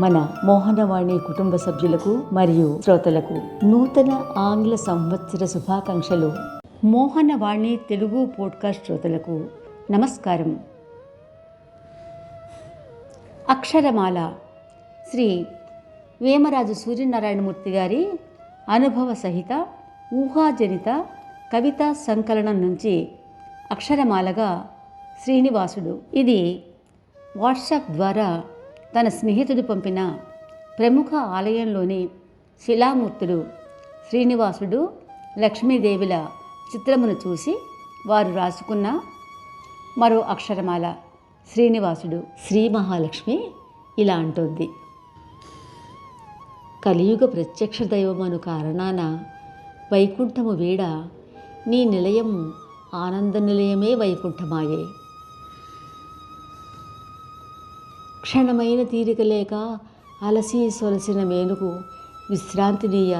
మన మోహనవాణి కుటుంబ సభ్యులకు మరియు శ్రోతలకు నూతన ఆంగ్ల సంవత్సర శుభాకాంక్షలు. మోహనవాణి తెలుగు పోడ్కాస్ట్ శ్రోతలకు నమస్కారం. అక్షరమాల శ్రీ వేమరాజు సూర్యనారాయణమూర్తి గారి అనుభవ సహిత ఊహాజనిత కవితా సంకలనం నుంచి అక్షరమాలగా శ్రీనివాసుడు. ఇది వాట్సాప్ ద్వారా తన స్నేహితుడు పంపిన ప్రముఖ ఆలయంలోని శిలామూర్తుడు శ్రీనివాసుడు లక్ష్మీదేవిల చిత్రమును చూసి వారు రాసుకున్న మరో అక్షరమాల శ్రీనివాసుడు శ్రీ మహాలక్ష్మి ఇలా అంటోంది. కలియుగ ప్రత్యక్ష దైవమను కారణాన వైకుంఠము వీడ నీ నిలయము ఆనంద నిలయమే వైకుంఠమాయే. క్షణమైన తీరిక లేక అలసి సొలసిన మేనుకు విశ్రాంతినీయ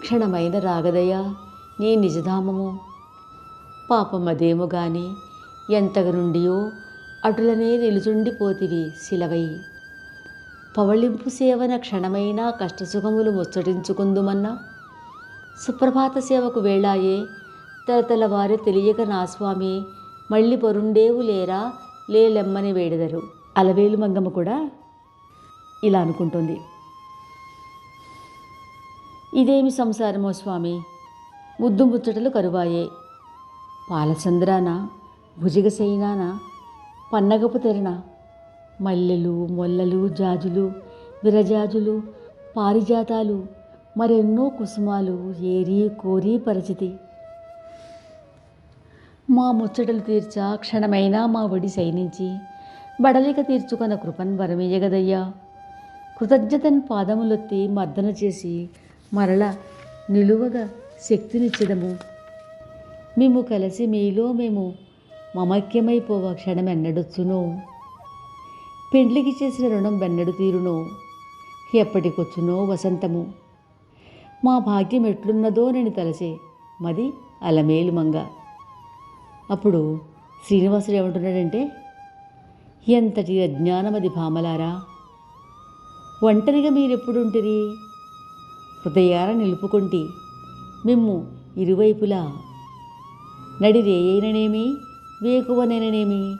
క్షణమైన రాగదయ నీ నిజధామము. పాపమదేమో గాని ఎంతగనుండియో అటులనే నిలుచుండిపోతివి శిలవై. పవళింపు సేవన క్షణమైన కష్టసుఖములు ముచ్చటించుకుందుమన్నా? సుప్రభాత సేవకు వేళాయే తరతల వారి తెలియక నా స్వామి మళ్ళీ పొరుండేవు లేరా లేలెమ్మని వేడెదరు. అలవేలు మంగమ్మ కూడా ఇలా అనుకుంటుంది. ఇదేమి సంసారమో స్వామి? ముద్దు ముచ్చటలు కరువాయే. పాలచంద్రాన? భుజగశైనాన పన్నగపు తెరన మల్లెలు మొల్లలు జాజులు విరజాజులు పారిజాతాలు మరెన్నో కుసుమాలు ఏరి కోరి పరిచితి. మా ముచ్చటలు తీర్చా క్షణమైనా మా ఒడి సైనించి బడలిక తీర్చుకున్న కృపను వరమేయగదయ్యా. కృతజ్ఞతను పాదములొత్తి మర్దన చేసి మరల నిలువగా శక్తినిచ్చడము మేము కలిసి మీలో మేము మమక్యమైపోవ క్షణం ఎన్నడొచ్చునో పెండ్లికి చేసిన రుణం వెన్నడు తీరునో. ఎప్పటికొచ్చునో వసంతము. మా భాగ్యం ఎట్లున్నదో నేను తలసే మది అలమేలు మంగ. అప్పుడు శ్రీనివాసుడు ఏమంటున్నాడంటే ఎంతటి అజ్ఞానమది భామలారా? ఒంటరిగా మీరెప్పుడుంటిరి? హృదయార నిలుపుకుంటి మిమ్ము ఇరువైపులా. నడిరేయైననేమి? వేకువనైననేమి?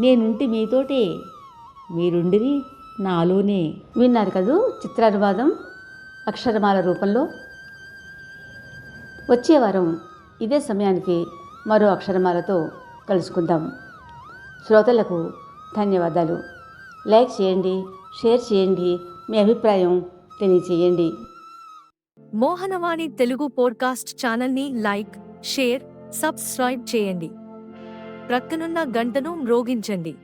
నేనుంటి మీతోటే. మీరుండిరి నాలోనే. విన్నారు కదూ చిత్రానువాదం? అక్షరమాల రూపంలో? వచ్చే వారం ఇదే సమయానికి మరో అక్షరమాలతో కలుసుకుందాం. శ్రోతలకు ధన్యవాదాలు. లైక్ చేయండి షేర్ చేయండి మీ అభిప్రాయం తెలియచేయండి మోహనవాణి తెలుగు పోడ్కాస్ట్ ఛానల్ని లైక్ షేర్ సబ్స్క్రైబ్ చేయండి. ప్రక్కనున్న గంటను మ్రోగించండి.